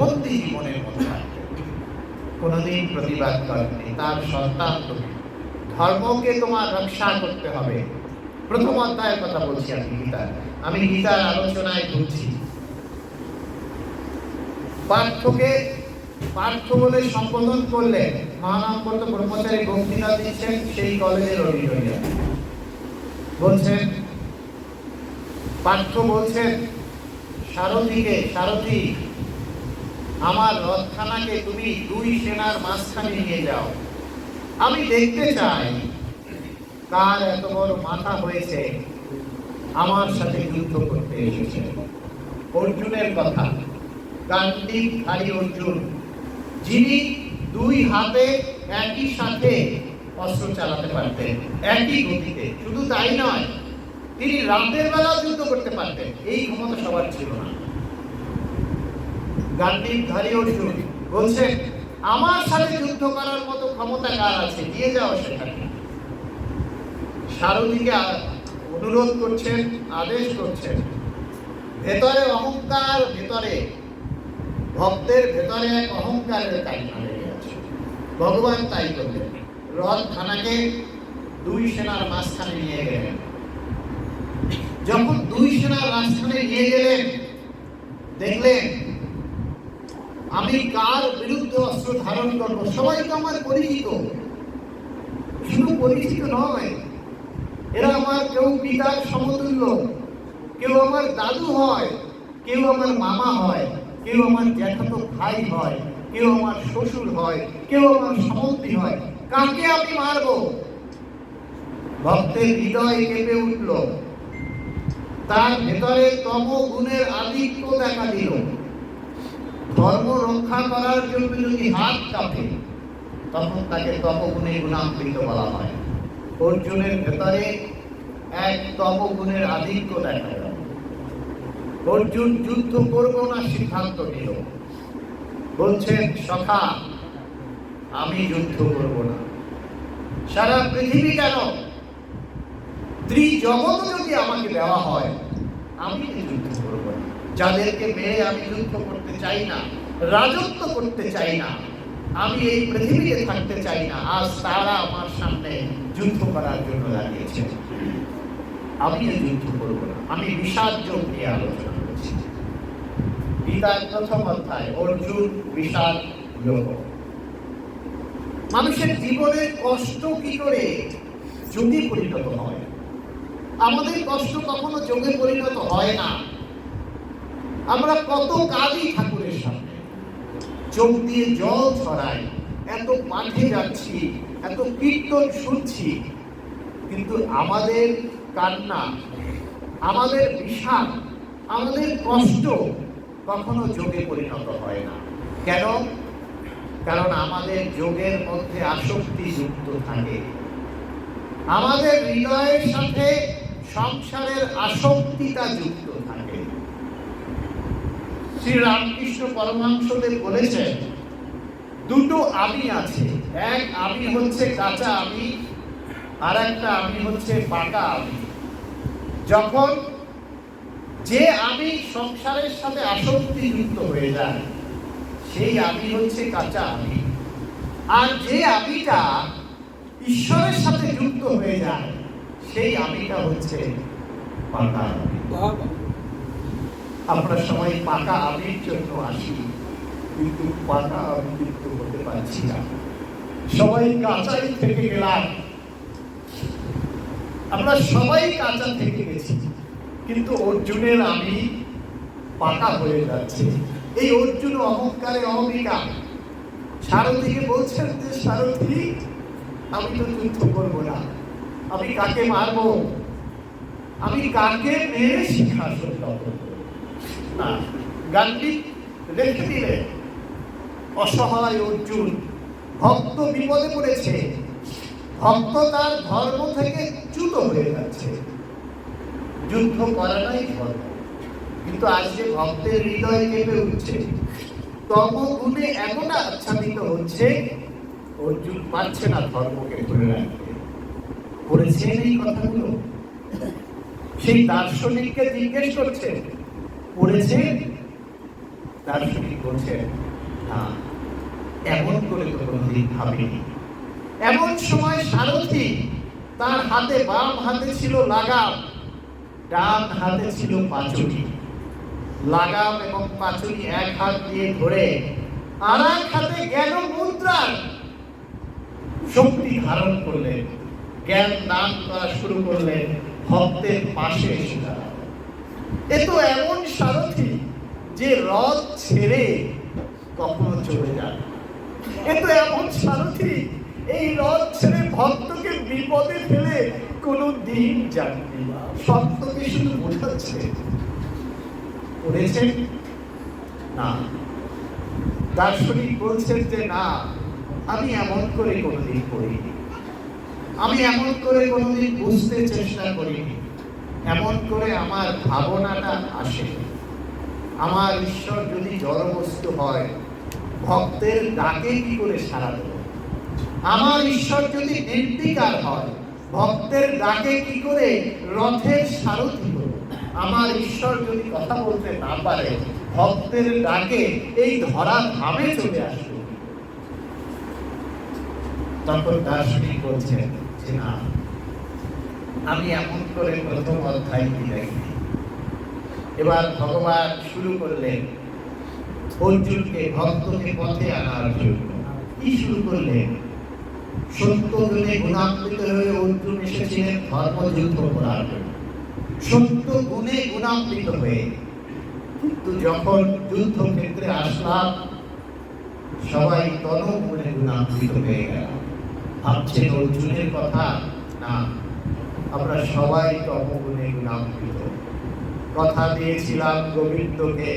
বন্দি জীবনের মধ্যে কোনোদিন প্রতিবাদ করেনি তার সন্তান তুমি। ধর্মকে তোমার রক্ষা করতে হবে। প্রথম অধ্যায়ের কথা বলছি আমি গীতার। আমি গীতার আলোচনায় ঢুকছি পার্থকে পার্থ বলে সম্বোধন করলে মহানামপত্র ব্রহ্মচারী বক্তৃতা দিচ্ছেন, সেই কলেজের অডিটোরিয়াম বলছেন, পার্থ বলছেন, সারথীকে সারথী আমার রথখানাকে তুমি দুই সেনার মাঝখানে নিয়ে যাও। আমি দেখতে চাই কার এত বড় মাথা হয়েছে। আমার সাথে যুদ্ধ করতে এসেছে। অর্জুনের কথা। গান্ডিক ধারী অর্জুন, যিনি দুই হাতে একই সাথে অস্ত্র চালাতে পারতেন, একই গতিতে। শুধু তাই নয়, তিনি রাতের বেলা যুদ্ধ করতে পারতেন। এই ক্ষমতা সবার ছিল না। গান্ডিক ধারী অর্জুন বলছেন, আমার সাথে যুদ্ধ করার মতো ক্ষমতা কার আছে? দিয়ে যাও সেখানে। সারথীকে অনুরোধ করছেন, আদেশ করছেন, ভেতরে অহংকার, ভেতরে। ভক্তের ভেতরে এক অহংকারের কালিমা লেগে আছে। ভগবান তাই করলেন। রথ খানাকে দুই সেনার মাঝখানে নিয়ে গেলেন। যখন দুই সেনার মাঝখানে নিয়ে গেলেন, দেখলেন আমি কার বিরুদ্ধে অস্ত্র ধারণ করব? সবাই তো আমার পরিচিত। শুধু পরিচিত নয়, এরা আমার কেউ পিতার সমতুল্য। কেউ আমার দাদু হয়, কেউ আমার মামা হয়, কেউ আমার জ্যাঠাতো ভাই হয়, কেউ আমার শ্বশুর হয়, কেউ আমার সমন্ত্রী হয়। কাকে আমি মারব? ভক্তের হৃদয় কেঁপে উঠল। তার ভেতরে তম গুণের আধিক্য দেখা দিল। ধর্ম রক্ষা করার জন্য যদি হাত কাঁপে, তখন তাকে তপগুণে গুণান্বিত বলা হয়। অর্জুনের ভেতরে এক তপগুণের আধিক্য দেখা গেল। অর্জুন যুদ্ধ করব না সিদ্ধান্ত নিল। বলছেন, সখা, আমি যুদ্ধ করব না। সারা পৃথিবী কেন ত্রিজগৎ যদি আমাকে দেওয়া হয়, আমি যুদ্ধ যাদেরকে মেয়ে আমি যুদ্ধ করতে চাই না, রাজত্ব করতে চাই না, আমি এই পৃথিবীতে থাকতে চাই না, আজ তারা আমার সামনে যুদ্ধ করার জন্য দাঁড়িয়েছে। আমি যুদ্ধ করব না, আমি বিষাদ যোগ নিয়ে আলোচনা করছি। গীতার প্রথম অধ্যায়, অর্জুন বিষাদ যোগ মানুষের জীবনের কষ্ট কি করে যোগে পরিণত হয়? আমাদের কষ্ট কখনো যোগে পরিণত হয় না। আমরা কত কাজই ঠাকুরের সামনে। চোখ দিয়ে জল ছড়াই, এত মাঠে যাচ্ছি, এত কীর্তন শুনছি, কিন্তু আমাদের কান্না, আমাদের বিষাদ, আমাদের কষ্ট কখনো যোগে পরিণত হয় না। কেন? কারণ আমাদের যোগের মধ্যে আসক্তি যুক্ত থাকে। আমাদের হৃদয়ের সাথে সংসারের আসক্তিটা যুক্ত থাকে। শ্রী রামকৃষ্ণ পরমাংশদেব বলেছেন, দুটো আমি আছে। এক আমি হচ্ছে কাঁচা আমি আর একটা আমি হচ্ছে পাকা আমি যখন যে আমি সংসারের সাথে আসক্তি যুক্ত হয়ে যায়, সেই আমি হচ্ছে কাঁচা আমি আর যে আমিটা ঈশ্বরের সাথে যুক্ত হয়ে যায়, সেই আমিটা হচ্ছে পাকা আমি আমরা সবাই পাকা আবির জন্য আসি, কিন্তু পাকা আমি যুক্ত হতে পারছি না। সবাই কাঁচাই থেকে গেলাম। আমরা সবাই কাঁচা থেকে গেছি, কিন্তু অর্জুনের আমি পাকা হয়ে যাচ্ছে। এই অর্জুন অহংকারে অহমিকা। সারথীকে বলছেন যে সারথী আমি তো যুদ্ধ করব না। আমি কাকে মারবো? আমি কাকে মেরে সিংহাসন দখল করব? না। গান্ধী রেখে দিলেন। অসহায় অর্জুন, ভক্ত বিপদে পড়েছে। ভক্ত তার ধর্ম থেকে চ্যুত হয়ে যাচ্ছে। যুদ্ধ করাটাই ধর্ম। কিন্তু আজকে ভক্তের হৃদয় কেঁপে উঠছে তম গুণে এতটা আচ্ছাদিত হচ্ছে, অর্জুন পারছে না ধর্মকে ধরে রাখতে। পড়েছেন এই কথাগুলো? সেই দার্শনিককে জিজ্ঞেস করছে পড়েছেন দার্শনিক বলছেন না, এমন করে তো কোনোদিন ভাবিনি। এমন সময় সারথি, তার হাতে বাম হাতে ছিল লাগাম, ডান হাতে ছিল পাচুরি লাগাম এবং পাচুরি এক হাত দিয়ে ধরে, আর এক হাতে জ্ঞান মুদ্রার শক্তি ধারণ করলেন। জ্ঞান দান করা শুরু করলেন, ভক্তের পাশে এসে এ তো এমন সারথি যে রথ ছেড়ে কখনো চলে যায় এ তো এমন সারথি, এই রথ ছেড়ে ভক্তকে বিপদে ফেলে কোনো দিন যাননি। সত্যকে শুধু বোঝাচ্ছে, করেছেন না। দার্শনিক বলছেন যে, না, আমি এমন করে কোনোদিন করিনি। আমি এমন করে কোনোদিন বুঝতে চেষ্টা করিনি। এমন করে আমার ভাবনাটা আসে। আমার ঈশ্বর যদি জড়বস্তু হয়, ভক্তের ডাকে কি করে সারা দেব? আমার ঈশ্বর যদি নির্বিকার হয়, ভক্তের ডাকে কি করে রথের সারথি আমার ঈশ্বর যদি কথা বলতে না পারে, ভক্তের ডাকে এই ধরা ধামে চলে আসবে। তখন দার্শনিক বলছেন যে না আমি এমন করে প্রথম অধ্যায় বিদায় দিই এবার ভগবান শুরু করলেন, অর্জুনকে ভক্তকে পথে আনার জন্য। কি শুরু করলেন? সত্য গুণে গুণান্বিত হয়ে অর্জুন এসেছিলেন ধর্মযুদ্ধ করার জন্য। সত্য গুণে গুণান্বিত হয়ে। কিন্তু যখন যুদ্ধক্ষেত্রে আসলাম, সবাই তনগুণে গুণান্বিত হয়ে গেল। ভাবছেন অর্জুনের কথা? না। আমরা সবাই তমগুণে গুণান্বিত কথা দিয়েছিলাম গোবিন্দকে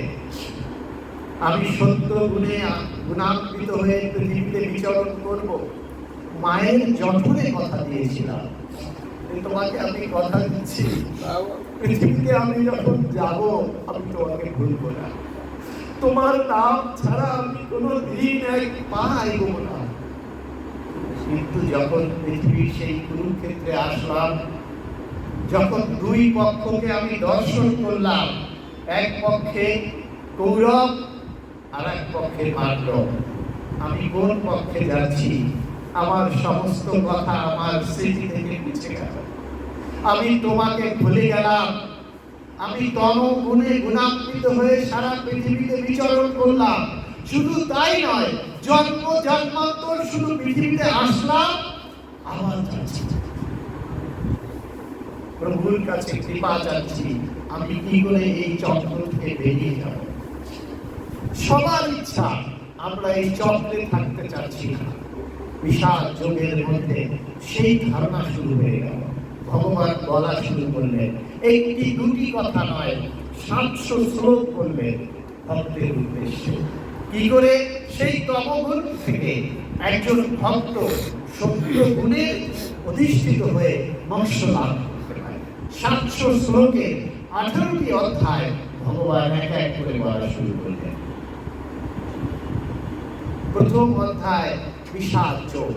আমি সত্য গুণে গুণান্বিত হয়ে পৃথিবীতে বিচরণ করব। মায়ের জঠরে কথা দিয়েছিলাম। তোমাকে আমি কথা দিচ্ছি পৃথিবীতে আমি যখন যাব, আমি তোমাকে ভুলবো না। তোমার নাম ছাড়া আমি কোনো দিন এক পা এগোব না। কিন্তু যখন পৃথিবীর সেই কুরুক্ষেত্রে আসলাম যখন দুই পক্ষকে আমি দর্শন করলাম, এক পক্ষে কৌরব আর এক পক্ষে পাণ্ডব। আমি কোন পক্ষে যাচ্ছি? আমার সমস্ত কথা আমার স্মৃতি থেকে মুছে গেল। আমি তোমাকে ভুলে গেলাম। আমি তন গুণে গুণান্বিত হয়ে সারা পৃথিবীতে বিচরণ করলাম। শুধু তাই নয়, জন্ম, জন্মান্তর শুধু পৃথিবীতে আসলাম, আবার যাচ্ছি। প্রভুর কাছে কৃপা চাচ্ছি আমি কি করে এই চক্র থেকে বেরিয়ে যাব? সবার ইচ্ছা, আমরা এই চক্রে থাকতে চাচ্ছি না। বিশাল যোগের মধ্যে সেই ধারণা শুরু হয়ে গেল। ভগবান বলা শুরু করলেন, একটি দুটি কথা নয়, সাতশো শ্লোক করলেন ভক্তের উদ্দেশ্যে। কি করে? সেই তমগুণ থেকে একজন ভক্ত সত্য গুণে অধিষ্ঠিত হয়ে মোক্ষ লাভ সাতশো শ্লোকে আঠারোটি অধ্যায় ভগবান এক এক করে বলা শুরু করলেন। প্রথম অধ্যায়, বিশাল চোখ।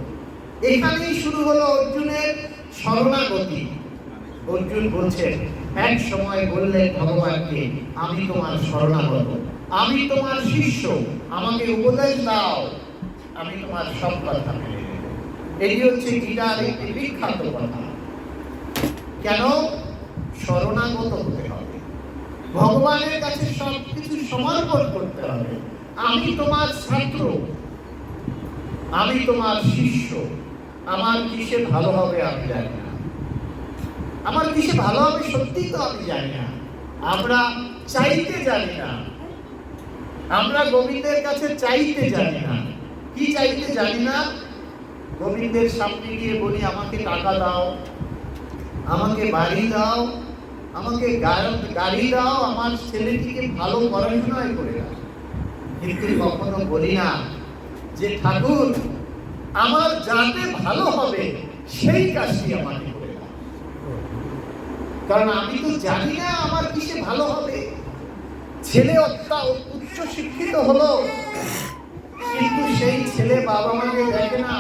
এখানেই শুরু হলো অর্জুনের শরণাগতি। অর্জুন বলছেন, এক সময় বললেন ভগবানকে, আমি তোমার শরণাগত, আমি তোমার শিষ্য, আমাকে উপদেশ দাও, আমি তোমার সব কথা মেনে এটি হচ্ছে গীতার একটি বিখ্যাত কথা। কেন? শরণাগত হতে হবে। ভগবানের কাছে সব কিছু সমর্পণ করতে হবে। আমি তোমার ছাত্র, আমি তোমার শিষ্য। আমার কিসে ভালো হবে আমি জানি না। আমার কিসে ভালো হবে সত্যি তো আমি জানি না। আমরা চাইতে জানি না। আমরা গোবিন্দের কাছে চাইতে জানি না। কি চাইতে জানি না? গোবিন্দের সামনে গিয়ে বলি, আমাকে টাকা দাও, আমাকে বাড়ি দাও আমাকে গাড়ি দাও, আমার ছেলেটিকে ভালো পড়াশোনায় করে দাও কিন্তু কখনো বলি না যে, ঠাকুর, আমার যাতে ভালো হবে, সেই কাজটি আমাকে কারণ আমি তো জানি না আমার কিসে ভালো হবে। ছেলে উচ্চ শিক্ষিত হলো, কিন্তু সেই ছেলে বাবা মাকে দেখে না।